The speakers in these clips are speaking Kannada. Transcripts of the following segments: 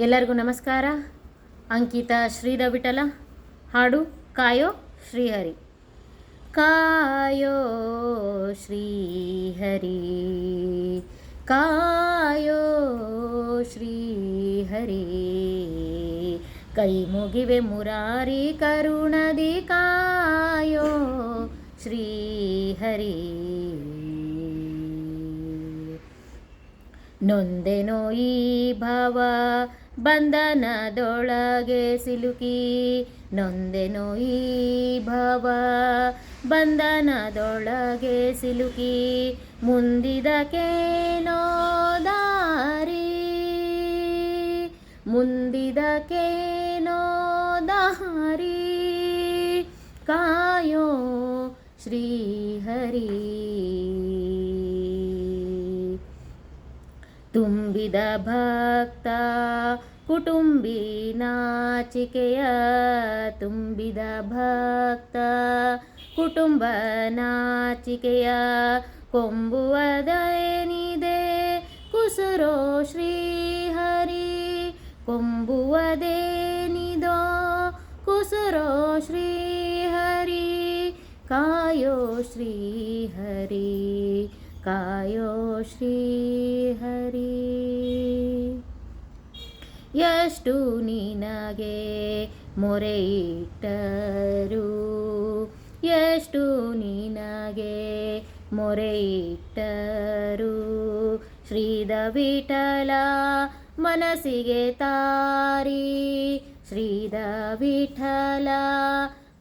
ಎಲ್ಲರಿಗೂ ನಮಸ್ಕಾರ. ಅಂಕಿತ ಶ್ರೀಧ ವಿಠಲ, ಹಾಡು ಕಾಯೋ ಶ್ರೀಹರಿ. ಕಾಯೋ ಶ್ರೀಹರಿ ಕಾಯೋ ಶ್ರೀಹರಿ. ಕೈ ಮುಗಿವೆ ಮುರಾರಿ, ಕರುಣದಿ ಕಾಯೋ ಶ್ರೀಹರಿ. ನೊಂದೆನೋ ಈ ಭಾವ, ಬಂಧನದೊಳಗೆ ಸಿಲುಕಿ. ನೊಂದೆನೋ ಈ ಭಾವ, ಬಂಧನದೊಳಗೆ ಸಿಲುಕಿ. ಮುಂದಿದಕೇನೋ ದಾರಿ ಮುಂದಿದಕೇನೋ ದಾರಿ. ಕಾಯೋ ಶ್ರೀಹರಿ ತುಂಬಿದ ಭಕ್ತ, ಕುಟುಂಬಿ ನಾಚಿಕೆಯ ತುಂಬಿದ ಭಕ್ತ, ಕುಟುಂಬ ನಾಚಿಕೆಯ ಕೊಂಬುವದೇನಿದೆ ಕುಸುರೋ ಶ್ರೀಹರಿ ಕೊಂಬುವದೇನಿದೋ ಕುಸುರೋ ಶ್ರೀಹರಿ, ಕಾಯೋ ಶ್ರೀಹರಿ. ಕಾಯೋ ಶ್ರೀಹರಿ. ಎಷ್ಟು ನಿನಗೆ ಮೊರೆಯಿಟ್ಟರು ಎಷ್ಟು ನಿನಗೆ ಮೊರೆಯಿಟ್ಟರು ಶ್ರೀದ ವಿಠಲ ಮನಸ್ಸಿಗೆ ತಾರಿ. ಶ್ರೀದ ವಿಠಲ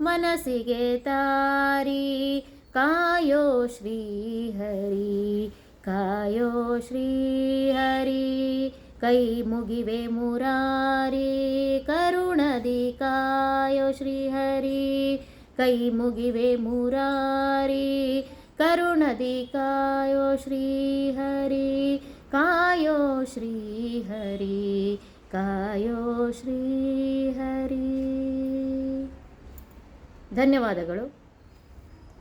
ಮನಸ್ಸಿಗೆ ತಾರಿ. ಕಾಯೋ ಶ್ರೀಹರಿ ಕಾಯೋ ಶ್ರೀಹರಿ, ಕೈ ಮುಗಿವೆ ಮುರಾರಿ ಕರುಣದಿ ಕಾಯೋ ಶ್ರೀಹರಿ, ಕೈ ಮುಗಿವೆ ಮುರಾರಿ ಕರುಣದಿ ಕಾಯೋ ಶ್ರೀಹರಿ ಕಾಯೋ ಶ್ರೀಹರಿ ಕಾಯೋ ಶ್ರೀಹರಿ. ಧನ್ಯವಾದಗಳು.